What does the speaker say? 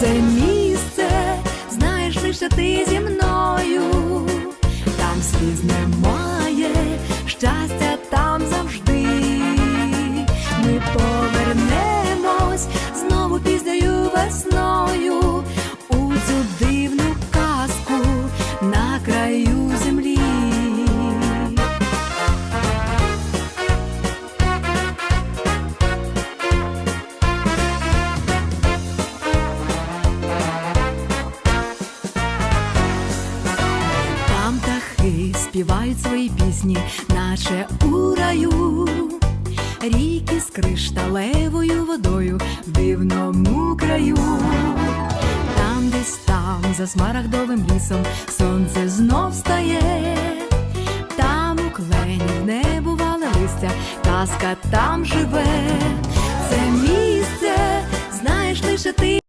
це місце, знаєш лише ти зі мною, там сліз немає, щастя співають свої пісні, наче у раю, ріки з кришталевою водою в дивному краю, там десь там, за смарагдовим лісом, сонце знов стає, там у кленів не бували листя, казка там живе,